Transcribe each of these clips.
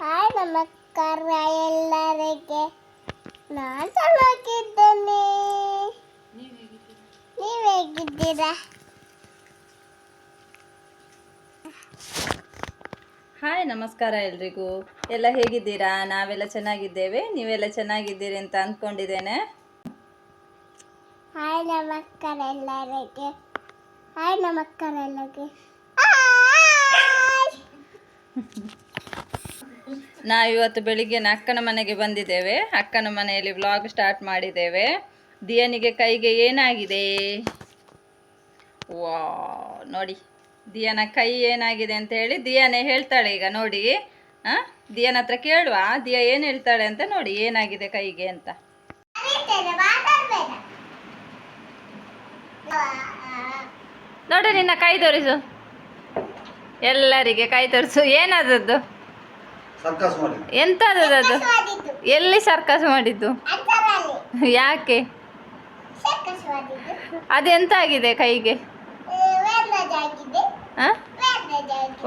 Hi ನಮಸ್ಕಾರ ಎಲ್ಲರಿಗೆ. ನಾನು ಚೆನ್ನಾಗಿದ್ದೇನೆ ನೀವು ಹೇಗಿದ್ದೀರಾ? ಹಾಯ್ ನಮಸ್ಕಾರ ಎಲ್ರಿಗೂ. ಎಲ್ಲ ಹೇಗಿದ್ದೀರಾ? ನಾವೆಲ್ಲ ಚೆನ್ನಾಗಿದ್ದೇವೆ. ನೀವೆಲ್ಲ ಚೆನ್ನಾಗಿದ್ದೀರಿ ಅಂತ ಅಂದ್ಕೊಂಡಿದ್ದೇನೆ ಹಾಯ್ ನಮಸ್ಕಾರ ಎಲ್ಲರಿಗೆ. ಹಾಯ್ ನಮಸ್ಕಾರ ಎಲ್ಲರಿಗೆ. ನಾವಿವತ್ತು ಬೆಳಿಗ್ಗೆ ಅಕ್ಕನ ಮನೆಗೆ ಬಂದಿದ್ದೇವೆ. ಅಕ್ಕನ ಮನೆಯಲ್ಲಿ ವ್ಲಾಗ್ ಸ್ಟಾರ್ಟ್ ಮಾಡಿದ್ದೇವೆ. ದಿಯನಿಗೆ ಕೈಗೆ ಏನಾಗಿದೆ? ವಾ ನೋಡಿ. ದಿಯನ ಕೈ ಏನಾಗಿದೆ ಅಂತ ಹೇಳಿ ದಿಯಾನೇ ಹೇಳ್ತಾಳೆ ಈಗ, ನೋಡಿ. ಹಾಂ ದಿಯನ ಹತ್ರ ಕೇಳುವ. ದಿಯ ಏನು ಹೇಳ್ತಾಳೆ ಅಂತ ನೋಡಿ, ಏನಾಗಿದೆ ಕೈಗೆ ಅಂತ. ನೋಡಿ, ನಿನ್ನ ಕೈ ತೋರಿಸು. ಎಲ್ಲರಿಗೆ ಕೈ ತೋರಿಸು. ಏನಾದದ್ದು? ಸರ್ಕಸ್ ಎಂತದದು ಎಲ್ಲಿ ಸರ್ಕಸ್ ಮಾಡಿದ್ದು? ಯಾಕೆ? ಅದೆಂತ ಆಗಿದೆ. ಕೈಗೆ?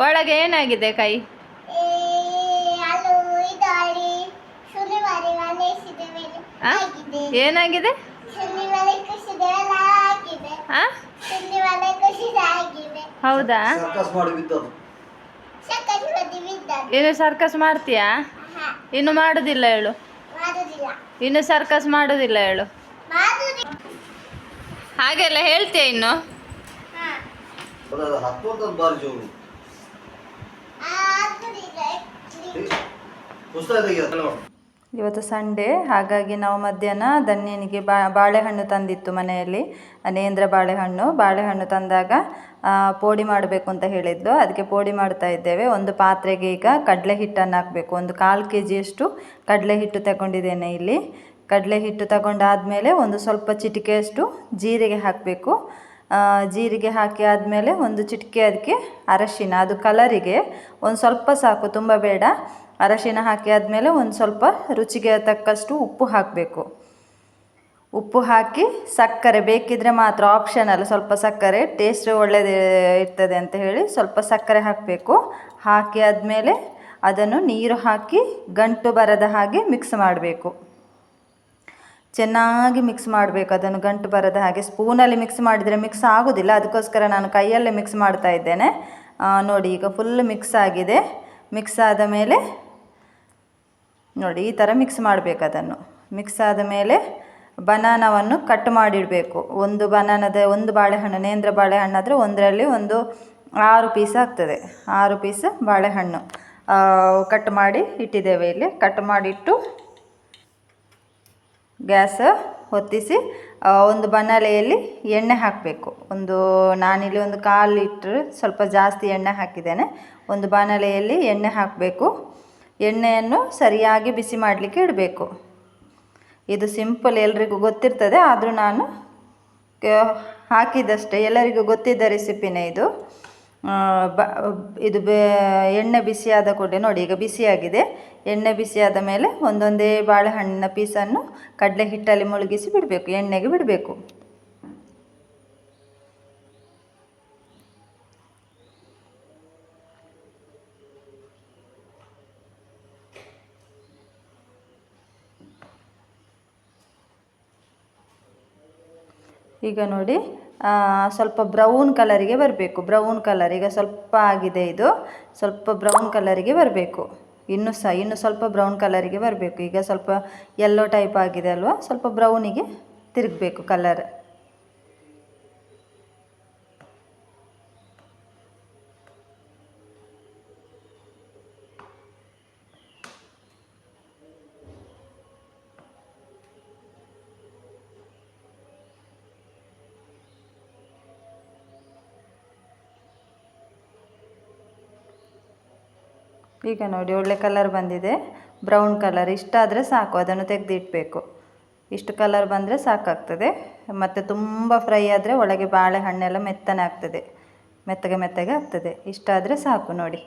ಒಳಗೆ ಏನಾಗಿದೆ ಕೈ? ಆ? ಏನಾಗಿದೆ? ಹೌದಾ? ಇನ್ನು ಸರ್ಕಸ್ ಮಾಡ್ತೀಯಾ? ಇನ್ನು ಮಾಡುದಿಲ್ಲ ಹೇಳು. ಇನ್ನು ಸರ್ಕಸ್ ಮಾಡುದಿಲ್ಲ ಹೇಳು. ಹಾಗೆಲ್ಲ ಹೇಳ್ತೀಯ ಇನ್ನು? ಪುಸ್ತಕ ಇವತ್ತು ಸಂಡೇ, ಹಾಗಾಗಿ ನಾವು ಮಧ್ಯಾಹ್ನ ಧನ್ಯನಿಗೆ ಬಾ, ಬಾಳೆಹಣ್ಣು ತಂದಿತ್ತು ಮನೆಯಲ್ಲಿ ನೇಂದ್ರ ಬಾಳೆಹಣ್ಣು. ಬಾಳೆಹಣ್ಣು ತಂದಾಗ ಪೋಡಿ ಮಾಡಬೇಕು ಅಂತ ಹೇಳಿದ್ಲು. ಅದಕ್ಕೆ ಪೋಡಿ ಮಾಡ್ತಾ ಇದ್ದೇವೆ. ಒಂದು ಪಾತ್ರೆಗೆ ಈಗ ಕಡಲೆ ಹಿಟ್ಟನ್ನು ಹಾಕಬೇಕು. ಒಂದು ಕಾಲು ಕೆ ಜಿಯಷ್ಟು ಕಡಲೆ ಹಿಟ್ಟು ತಗೊಂಡಿದ್ದೇನೆ ಇಲ್ಲಿ. ಕಡಲೆ ಹಿಟ್ಟು ತಗೊಂಡಾದಮೇಲೆ ಒಂದು ಸ್ವಲ್ಪ ಚಿಟಿಕೆಯಷ್ಟು ಜೀರಿಗೆ ಹಾಕಬೇಕು. ಜೀರಿಗೆ ಹಾಕಿ ಆದಮೇಲೆ ಒಂದು ಚಿಟಿಕೆ ಅದಕ್ಕೆ ಅರಶಿನ. ಅದು ಕಲರಿಗೆ ಒಂದು ಸ್ವಲ್ಪ ಸಾಕು, ತುಂಬ ಬೇಡ. ಅರಶಿನ ಹಾಕಿ ಆದಮೇಲೆ ಒಂದು ಸ್ವಲ್ಪ ರುಚಿಗೆ ತಕ್ಕಷ್ಟು ಉಪ್ಪು ಹಾಕಬೇಕು. ಉಪ್ಪು ಹಾಕಿ ಸಕ್ಕರೆ ಬೇಕಿದ್ರೆ ಮಾತ್ರ ಆಪ್ಷನಲ್ ಸ್ವಲ್ಪ ಸಕ್ಕರೆ ಟೇಸ್ಟ್ ಒಳ್ಳೆಯದು ಇರ್ತದೆ ಅಂತ ಹೇಳಿ ಸ್ವಲ್ಪ ಸಕ್ಕರೆ ಹಾಕಬೇಕು. ಹಾಕಿ ಆದಮೇಲೆ ಅದನ್ನು ನೀರು ಹಾಕಿ ಗಂಟು ಬರದ ಹಾಗೆ ಮಿಕ್ಸ್ ಮಾಡಬೇಕು. ಚೆನ್ನಾಗಿ ಮಿಕ್ಸ್ ಮಾಡಬೇಕು ಅದನ್ನು ಗಂಟು ಬರದ ಹಾಗೆ. ಸ್ಪೂನಲ್ಲಿ ಮಿಕ್ಸ್ ಮಾಡಿದರೆ ಮಿಕ್ಸ್ ಆಗೋದಿಲ್ಲ, ಅದಕ್ಕೋಸ್ಕರ ನಾನು ಕೈಯಲ್ಲೇ ಮಿಕ್ಸ್ ಮಾಡ್ತಾ ಇದ್ದೇನೆ. ನೋಡಿ ಈಗ ಫುಲ್ ಮಿಕ್ಸ್ ಆಗಿದೆ. ಮಿಕ್ಸ್ ಆದ ಮೇಲೆ ನೋಡಿ, ಈ ಥರ ಮಿಕ್ಸ್ ಮಾಡಬೇಕು ಅದನ್ನು. ಮಿಕ್ಸ್ ಆದ ಮೇಲೆ ಬನಾನವನ್ನು ಕಟ್ ಮಾಡಿಡಬೇಕು. ಒಂದು ಬನಾನದ ಒಂದು ಬಾಳೆಹಣ್ಣು, ನೇಂದ್ರ ಬಾಳೆಹಣ್ಣು ಆದರೆ ಒಂದರಲ್ಲಿ ಒಂದು ಆರು ಪೀಸ್ ಆಗ್ತದೆ. ಆರು ಪೀಸ್ ಬಾಳೆಹಣ್ಣು. ಕಟ್ ಮಾಡಿ ಇಟ್ಟಿದ್ದೇವೆ ಇಲ್ಲಿ. ಕಟ್ ಮಾಡಿಟ್ಟು ಗ್ಯಾಸ್ ಹೊತ್ತಿಸಿ ಒಂದು ಬನ್ನಲೆಯಲ್ಲಿ ಎಣ್ಣೆ ಹಾಕಬೇಕು. ಒಂದು ನಾನಿಲ್ಲಿ ಒಂದು ಕಾಲು ಲೀಟ್ರ್ ಸ್ವಲ್ಪ ಜಾಸ್ತಿ ಎಣ್ಣೆ ಹಾಕಿದ್ದೇನೆ. ಒಂದು ಬಾಣಲೆಯಲ್ಲಿ ಎಣ್ಣೆ ಹಾಕಬೇಕು. ಎಣ್ಣೆಯನ್ನು ಸರಿಯಾಗಿ ಬಿಸಿ ಮಾಡಲಿಕ್ಕೆ ಇಡಬೇಕು. ಇದು ಸಿಂಪಲ್ ಎಲ್ರಿಗೂ ಗೊತ್ತಿರ್ತದೆ, ಆದರೂ ನಾನು ಹಾಕಿದಷ್ಟೇ. ಎಲ್ಲರಿಗೂ ಗೊತ್ತಿದ್ದ ರೆಸಿಪಿನೇ ಇದು. ಬ, ಇದು ಬೇ, ಎಣ್ಣೆ ಬಿಸಿಯಾದ ಕೂಡಲೇ ನೋಡಿ, ಈಗ ಬಿಸಿಯಾಗಿದೆ. ಎಣ್ಣೆ ಬಿಸಿಯಾದ ಮೇಲೆ ಒಂದೊಂದೇ ಬಾಳೆಹಣ್ಣಿನ ಪೀಸನ್ನು ಕಡಲೆ ಹಿಟ್ಟಲ್ಲಿ ಮುಳುಗಿಸಿ ಬಿಡಬೇಕು, ಎಣ್ಣೆಗೆ ಬಿಡಬೇಕು. ಈಗ ನೋಡಿ ಸ್ವಲ್ಪ ಬ್ರೌನ್ ಕಲರಿಗೆ ಬರಬೇಕು. ಬ್ರೌನ್ ಕಲರ್ ಈಗ ಸ್ವಲ್ಪ ಆಗಿದೆ ಇದು. ಸ್ವಲ್ಪ ಬ್ರೌನ್ ಕಲರಿಗೆ ಬರಬೇಕು. ಇನ್ನೂ ಸಹ ಇನ್ನು ಸ್ವಲ್ಪ ಬ್ರೌನ್ ಕಲರಿಗೆ ಬರಬೇಕು. ಈಗ ಸ್ವಲ್ಪ ಯೆಲ್ಲೋ ಟೈಪ್ ಆಗಿದೆ ಅಲ್ವಾ? ಸ್ವಲ್ಪ ಬ್ರೌನಿಗೆ ತಿರುಗಬೇಕು ಕಲರ್ ಈಗ ನೋಡಿ ಒಳ್ಳೆ ಕಲರ್ ಬಂದಿದೆ. ಬ್ರೌನ್ ಕಲರ್ ಇಷ್ಟಾದರೆ ಸಾಕು. ಅದನ್ನು ತೆಗೆದಿಡಬೇಕು. ಇಷ್ಟು ಕಲರ್ ಬಂದರೆ ಸಾಕಾಗ್ತದೆ. ಮತ್ತು ತುಂಬ ಫ್ರೈ ಆದರೆ ಒಳಗೆ ಬಾಳೆಹಣ್ಣೆಲ್ಲ ಮೆತ್ತನೆ ಆಗ್ತದೆ. ಮೆತ್ತಗೆ ಮೆತ್ತಗೆ ಆಗ್ತದೆ. ಇಷ್ಟಾದರೆ ಸಾಕು ನೋಡಿ.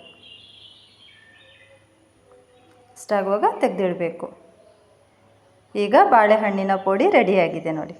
ಇಷ್ಟಾಗುವಾಗ ತೆಗೆದಿಡಬೇಕು. ಈಗ ಬಾಳೆಹಣ್ಣಿನ ಪುಡಿ ರೆಡಿಯಾಗಿದೆ ನೋಡಿ.